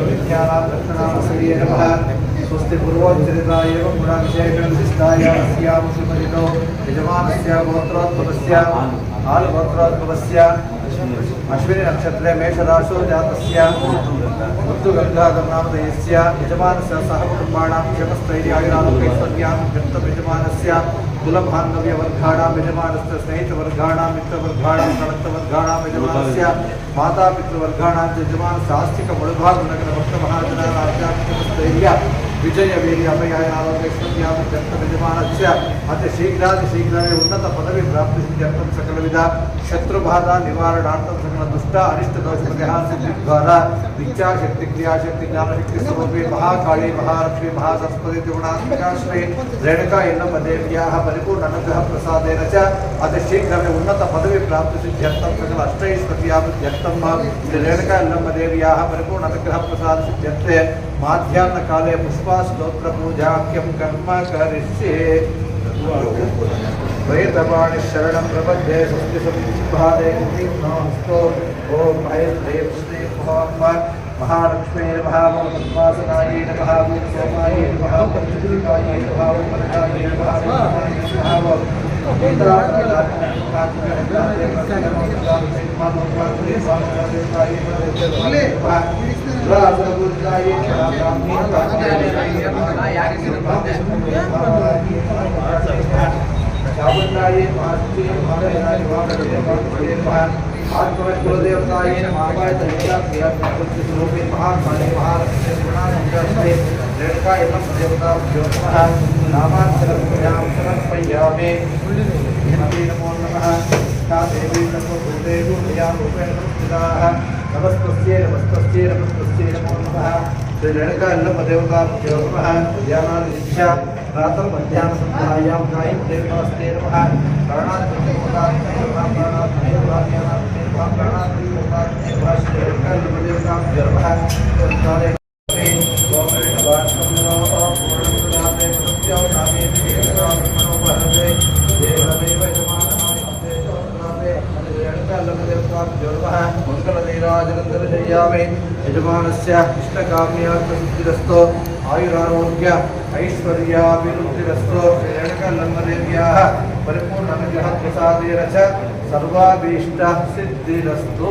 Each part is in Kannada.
విద్యారాక్షణామసూర్య నమ స్వస్తి పూర్వోచ్చరితాయ గుణాభిషేకనిష్టాయ శ్యామసుమరితో యజమానస్య గోత్రోత్పలస్య ఆలుగోత్రోత్పలస్య अश्विनी नक्षत्रे मेषराशो जात मृत्युगन्धागमनामदयस्य यजमानस्य सहकुटुम्बाणां क्षमस्थैर्यायुरालोकैश्वर्यां गन्तयजमानस्य कुलबान्धव्यवर्गाणां यजमानस्य, स्नेहितवर्गाणां, मित्रवर्गाणां प्रणक्तवर्गाणां यजमानस्य, मातापितृवर्गाणां च यजमानस्य आस्तिकमणुभागनगरभक्तमहाजनानां च విజయవేదిపై ఆయన ఆలోచించాము జంత యజమానస్య అతి శీఘ్రాతి శీఘ్రమే ఉన్నత పదవి ప్రాప్తించర్థం సకల విధ శత్రుబాధ నివారణార్థం సకల దుష్ట అరిష్ట దోష ద్వారా విద్యాశక్తి క్రియాశక్తి జ్ఞానశక్తి స్వరూపే మహాకాళి మహాలక్ష్మి మహాసరస్వతి గుణాత్మకాశ్రీ రేణుకా ఎన్నమ్మ దేవ్యా పరిపూర్ణ అనుగ్రహ ప్రసాదేన చ అతి శీఘ్రమే ఉన్నత పదవి ప్రాప్తిసిద్ధ్యర్థం సకల అష్టైశ్వర్యాభిర్థం శ్రీ రేణుకా ఎన్నమ్మ దేవ్యా పరిపూర్ణ అనుగ్రహ ప్రసాద సిద్ధ్యర్థే माध्याह्नकाले पुष्पास्तोत्रपूजाख्यं कर्म करिष्ये। शरण प्रबद्धे स्वस्ति सम्भारे हस्तो महालक्ष्मी नमः। पद्मासनायै नमः। सोमायै आत्मकुलदेवताय महावाय धन्यता क्रिया रूपे महाकाले महारत्ने गुणानंदे रेणुका एवं देवता नामाक्षरं प्रजाक्षरं पय्यामे भिन्ते नमो नमः का देवी सर्वभूतेषु मया रूपेण संस्थिताः नमस्तस्यै नमस्तस्यै नमस्तस्यै नमो नमः श्रीरेणुकाल्लभदेवताभ्यो नमः ध्यानादिदीक्षा प्रातः मध्याह्नसन्ध्यायां गायं देवतास्ते नमः प्राणादिदेवताभ्यो नमः यजमानस्य इष्टकाम्यार्थसिद्धिरस्तो आयुरारोग्य ऐश्वर्याभिवृद्धिरस्तो रेणुकल्लम्मदेव्याः परिपूर्णनुग्रहप्रसादेन च सर्वाभीष्टसिद्धिरस्तु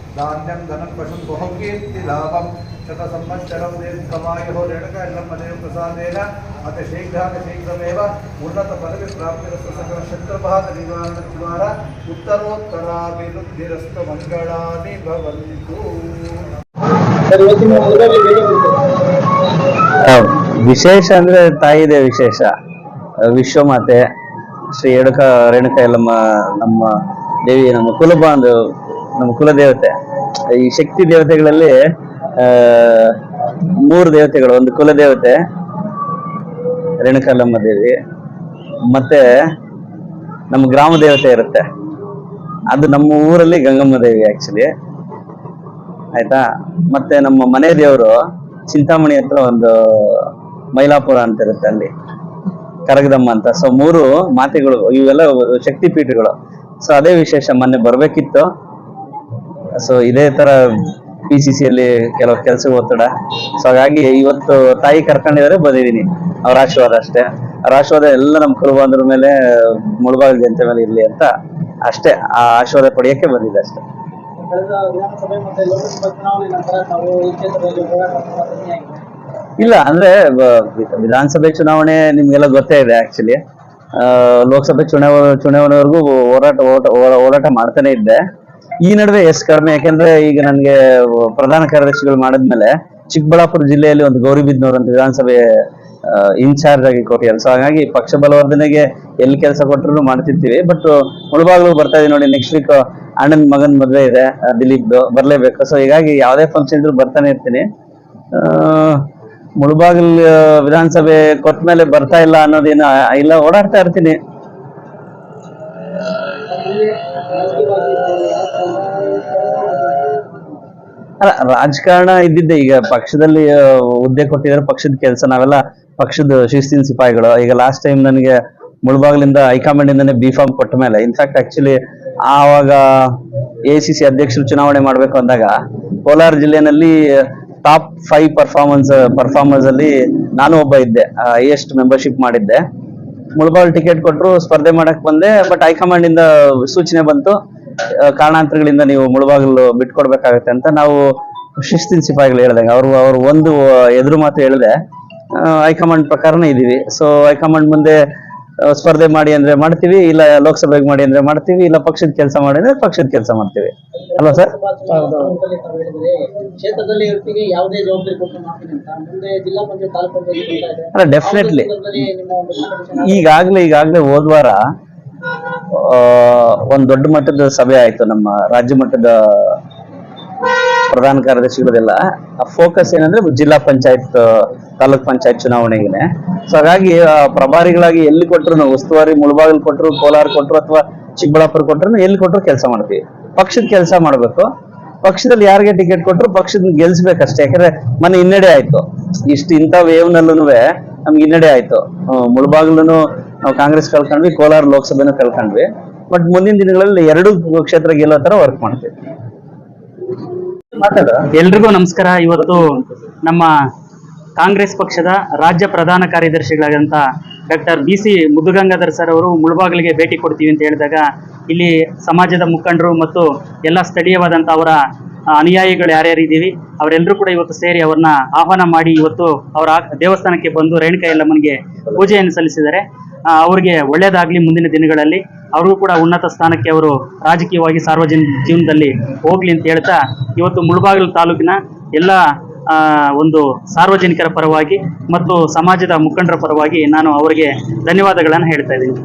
ധാന്യം ധനം പശു ബഹുകീർത്തി ലാഭം ವಿಶೇಷ ಅಂದ್ರೆ ತಾಯಿದೆ ವಿಶೇಷ. ವಿಶ್ವಮಾತೆ ಶ್ರೀ ಎಡಕ ರೇಣುಕ ಎಲ್ಲಮ್ಮ ನಮ್ಮ ದೇವಿ ನಮ್ಮ ಕುಲಬಾಂಧವ ನಮ್ಮ ಕುಲದೇವತೆ. ಈ ಶಕ್ತಿ ದೇವತೆಗಳಲ್ಲಿ ಮೂರು ದೇವತೆಗಳು, ಒಂದು ಕುಲದೇವತೆ ರೇಣುಕಲ್ಲಮ್ಮ ದೇವಿ, ಮತ್ತೆ ನಮ್ಮ ಗ್ರಾಮ ದೇವತೆ ಇರುತ್ತೆ. ಅದು ನಮ್ಮ ಊರಲ್ಲಿ ಗಂಗಮ್ಮ ದೇವಿ ಆಕ್ಚುಲಿ ಆಯ್ತಾ? ಮತ್ತೆ ನಮ್ಮ ಮನೆ ದೇವರು ಚಿಂತಾಮಣಿ ಹತ್ರ ಒಂದು ಮೈಲಾಪುರ ಅಂತ ಇರುತ್ತೆ ಅಲ್ಲಿ. ಕರಗದಮ್ಮ ಅಂತ. ಸೊ ಮೂರು ಮಾತೆಗಳು, ಇವೆಲ್ಲ ಶಕ್ತಿ ಪೀಠಗಳು ಸೊ ಅದೇ ವಿಶೇಷ ಮೊನ್ನೆ ಬರ್ಬೇಕಿತ್ತು. ಸೊ ಇದೇ ತರ ಪಿ ಸಿ ಸಿ ಅಲ್ಲಿ ಕೆಲವು ಕೆಲಸ ಒತ್ತಡ. ಸೊ ಹಾಗಾಗಿ ಇವತ್ತು ತಾಯಿ ಕರ್ಕೊಂಡಿದ್ದಾರೆ ಬಂದಿದ್ದೀನಿ. ಅವ್ರ ಆಶೀರ್ವಾದ ಅಷ್ಟೇ. ಅವ್ರ ಆಶೀರ್ವಾದ ಎಲ್ಲ ನಮ್ಮ ಕುರು ಅಂದ್ರ ಮೇಲೆ ಮುಳುಬಾಗಿಲು ಜನತೆ ಮೇಲೆ ಇರ್ಲಿ ಅಂತ ಅಷ್ಟೇ. ಆ ಆಶೀರ್ವಾದ ಪಡೆಯಕ್ಕೆ ಬಂದಿದೆ ಅಷ್ಟೇ. ಇಲ್ಲ ಅಂದ್ರೆ ವಿಧಾನಸಭೆ ಚುನಾವಣೆ ನಿಮ್ಗೆಲ್ಲ ಗೊತ್ತೇ ಇದೆ ಆಕ್ಚುಲಿ ಲೋಕಸಭೆ ಚುನಾವಣೆ ಚುನಾವಣೆವರೆಗೂ ಹೋರಾಟ ಹೋರಾಟ ಹೋರಾ- ಹೋರಾಟ ಮಾಡ್ತಾನೆ ಇದ್ದೆ. ಈ ನಡುವೆ ಎಷ್ಟು ಕಡಿಮೆ ಯಾಕೆಂದ್ರೆ ಈಗ ನನಗೆ ಪ್ರಧಾನ ಕಾರ್ಯದರ್ಶಿಗಳು ಮಾಡಿದ್ಮೇಲೆ ಚಿಕ್ಕಬಳ್ಳಾಪುರ ಜಿಲ್ಲೆಯಲ್ಲಿ ಒಂದು ಗೌರಿಬಿದ್ನೂರು ಅಂತ ವಿಧಾನಸಭೆ ಇನ್ಚಾರ್ಜ್ ಆಗಿ ಕೊಟ್ಟಿದ್ದಾರೆ ಸೊ ಹಾಗಾಗಿ ಪಕ್ಷ ಬಲವರ್ಧನೆಗೆ ಎಲ್ಲಿ ಕೆಲಸ ಕೊಟ್ಟರು ಮಾಡ್ತಿರ್ತೀವಿ. ಬಟ್ ಮುಳುಬಾಗ್ಲು ಬರ್ತಾ ಇದೀವಿ ನೋಡಿ ನೆಕ್ಸ್ಟ್ ವೀಕ್ ಅಣ್ಣನ ಮಗನ್ ಮದುವೆ ಇದೆ ದಿಲೀಪ್ ಬರ್ಲೇಬೇಕು. ಸೊ ಹೀಗಾಗಿ ಯಾವುದೇ ಫಂಕ್ಷನ್ ಇದ್ರು ಬರ್ತಾನೆ ಇರ್ತೀನಿ. ಆ, ವಿಧಾನಸಭೆ ಕೊಟ್ಟ ಮೇಲೆ ಬರ್ತಾ ಇಲ್ಲ ಅನ್ನೋದೇನ ಇಲ್ಲ ಓಡಾಡ್ತಾ ಇರ್ತೀನಿ. ರಾಜಕಾರಣ ಇದ್ದಿದ್ದೆ. ಈಗ ಪಕ್ಷದಲ್ಲಿ ಹುದ್ದೆ ಕೊಟ್ಟಿದ್ರೆ ಪಕ್ಷದ ಕೆಲಸ. ನಾವೆಲ್ಲ ಪಕ್ಷದ ಶಿಸ್ತಿನ ಸಿಪಾಯಿಗಳು. ಈಗ ಲಾಸ್ಟ್ ಟೈಮ್ ನನಗೆ ಮುಳಬಾಗ್ಲಿಂದ ಹೈಕಮಾಂಡ್ ಇಂದಾನೆ ಬಿ ಫಾರ್ಮ್ ಕೊಟ್ಟ ಮೇಲೆ ಇನ್ಫ್ಯಾಕ್ಟ್ ಆಕ್ಚುಲಿ ಆವಾಗ ಎ ಸಿ ಸಿ ಅಧ್ಯಕ್ಷರು ಚುನಾವಣೆ ಮಾಡ್ಬೇಕು ಅಂದಾಗ, ಕೋಲಾರ ಜಿಲ್ಲೆನಲ್ಲಿ ಟಾಪ್ ಫೈವ್ ಪರ್ಫಾರ್ಮೆನ್ಸ್ ಪರ್ಫಾರ್ಮೆನ್ಸ್ ಅಲ್ಲಿ ನಾನು ಒಬ್ಬ ಇದ್ದೆ. ಹೈಯೆಸ್ಟ್ ಮೆಂಬರ್ಶಿಪ್ ಮಾಡಿದ್ದೆ. ಮುಳ್ಬಾಗ್ ಟಿಕೆಟ್ ಕೊಟ್ಟರು ಸ್ಪರ್ಧೆ ಮಾಡಕ್ ಬಂದೆ ಬಟ್ ಹೈಕಮಾಂಡ್ ಇಂದ ಸೂಚನೆ ಬಂತು ಕಾರಣಾಂತರಗಳಿಂದ ನೀವು ಮುಳುಬಾಗಿಲು ಬಿಟ್ಕೊಡ್ಬೇಕಾಗತ್ತೆ ಅಂತ ನಾವು ಶಿಸ್ತಿನ ಸಿಪಾಯಿಗಳು ಹೇಳ್ದಂಗೆ. ಅವರು ಅವರು ಒಂದು ಎದುರು ಮಾತು ಹೇಳಿದೆ. ಹೈಕಮಾಂಡ್ ಪ್ರಕಾರನೇ ಇದೀವಿ ಸೊ ಹೈಕಮಾಂಡ್ ಮುಂದೆ ಸ್ಪರ್ಧೆ ಮಾಡಿ ಅಂದ್ರೆ ಮಾಡ್ತೀವಿ ಇಲ್ಲ ಲೋಕಸಭೆಗೆ ಮಾಡಿ ಅಂದ್ರೆ ಮಾಡ್ತೀವಿ ಇಲ್ಲ ಪಕ್ಷದ ಕೆಲಸ ಮಾಡಿ ಅಂದ್ರೆ ಪಕ್ಷದ ಕೆಲಸ ಮಾಡ್ತೀವಿ. ಅಲ್ವಾ ಸರ್? ಅಲ್ಲ ಡೆಫಿನೆಟ್ಲಿ ಈಗಾಗ್ಲೇ ಈಗಾಗ್ಲೇ ಹೋದ್ವಾರ ಒಂದ್ ದೊಡ್ಡ ಮಟ್ಟದ ಸಭೆ ಆಯ್ತು ನಮ್ಮ ರಾಜ್ಯ ಮಟ್ಟದ ಪ್ರಧಾನ ಕಾರ್ಯದರ್ಶಿಗಳದೆಲ್ಲ. ಫೋಕಸ್ ಏನಂದ್ರೆ ಜಿಲ್ಲಾ ಪಂಚಾಯತ್ ತಾಲೂಕ್ ಪಂಚಾಯತ್ ಚುನಾವಣೆಗೆ ಸೊ ಹಾಗಾಗಿ ಆ, ಪ್ರಭಾರಿಗಳಾಗಿ ಎಲ್ಲಿ ಕೊಟ್ಟರು ಉಸ್ತುವಾರಿ ಮುಳಬಾಗಿಲು ಕೊಟ್ಟರು ಕೋಲಾರ ಕೊಟ್ಟರು ಅಥವಾ ಚಿಕ್ಕಬಳ್ಳಾಪುರ ಕೊಟ್ಟರು ಎಲ್ಲಿ ಕೊಟ್ಟರು ಕೆಲಸ ಮಾಡ್ತೀವಿ. ಪಕ್ಷದ ಕೆಲಸ ಮಾಡ್ಬೇಕು. ಪಕ್ಷದಲ್ಲಿ ಯಾರಿಗೆ ಟಿಕೆಟ್ ಕೊಟ್ಟರು ಪಕ್ಷದ ಗೆಲ್ಸ್ಬೇಕಷ್ಟೇ. ಯಾಕಂದ್ರೆ ಮನೆ ಹಿನ್ನಡೆ ಆಯ್ತು. ಇಷ್ಟು ಇಂಥ ವೇವ್ನಲ್ಲೂ ನಮ್ಗೆ ಹಿನ್ನಡೆ ಆಯ್ತು. ಮುಳಬಾಗ್ಲೂ ನಾವು ಕಾಂಗ್ರೆಸ್ ಕಳ್ಕೊಂಡ್ವಿ, ಕೋಲಾರ ಲೋಕಸಭೆನೂ ಕಳ್ಕೊಂಡ್ವಿ. ಬಟ್ ಮುಂದಿನ ದಿನಗಳಲ್ಲಿ ಎರಡು ಕ್ಷೇತ್ರ ಗೆಲ್ಲೋ ತರ ವರ್ಕ್ ಮಾಡ್ತೀವಿ. ಎಲ್ರಿಗೂ ನಮಸ್ಕಾರ. ಇವತ್ತು ನಮ್ಮ ಕಾಂಗ್ರೆಸ್ ಪಕ್ಷದ ರಾಜ್ಯ ಪ್ರಧಾನ ಕಾರ್ಯದರ್ಶಿಗಳಾದಂತ doctor B C Mudugangadhar sir ಅವರು ಮುಳುಬಾಗಿಲಿಗೆ ಭೇಟಿ ಕೊಡ್ತೀವಿ ಅಂತ ಹೇಳಿದಾಗ ಇಲ್ಲಿ ಸಮಾಜದ ಮುಖಂಡರು ಮತ್ತು ಎಲ್ಲ ಸ್ಥಳೀಯವಾದಂಥ ಅವರ ಅನುಯಾಯಿಗಳು ಯಾರ್ಯಾರು ಇದ್ದೀವಿ ಅವರೆಲ್ಲರೂ ಕೂಡ ಇವತ್ತು ಸೇರಿ ಅವ್ರನ್ನ ಆಹ್ವಾನ ಮಾಡಿ ಇವತ್ತು ಅವರ ದೇವಸ್ಥಾನಕ್ಕೆ ಬಂದು ರೇಣುಕಾ ಪೂಜೆಯನ್ನು ಸಲ್ಲಿಸಿದ್ದಾರೆ. ಅವರಿಗೆ ಒಳ್ಳೇದಾಗ್ಲಿ ಮುಂದಿನ ದಿನಗಳಲ್ಲಿ. ಅವ್ರಿಗೂ ಕೂಡ ಉನ್ನತ ಸ್ಥಾನಕ್ಕೆ ಅವರು ರಾಜಕೀಯವಾಗಿ ಸಾರ್ವಜನಿಕ ಜೀವನದಲ್ಲಿ ಹೋಗ್ಲಿ ಅಂತ ಹೇಳ್ತಾ ಇವತ್ತು ಮುಳಬಾಗಿಲು ತಾಲೂಕಿನ ಎಲ್ಲ ಒಂದು ಸಾರ್ವಜನಿಕರ ಪರವಾಗಿ ಮತ್ತು ಸಮಾಜದ ಮುಖಂಡರ ಪರವಾಗಿ ನಾನು ಅವರಿಗೆ ಧನ್ಯವಾದಗಳನ್ನು ಹೇಳ್ತಾ ಇದ್ದೀನಿ.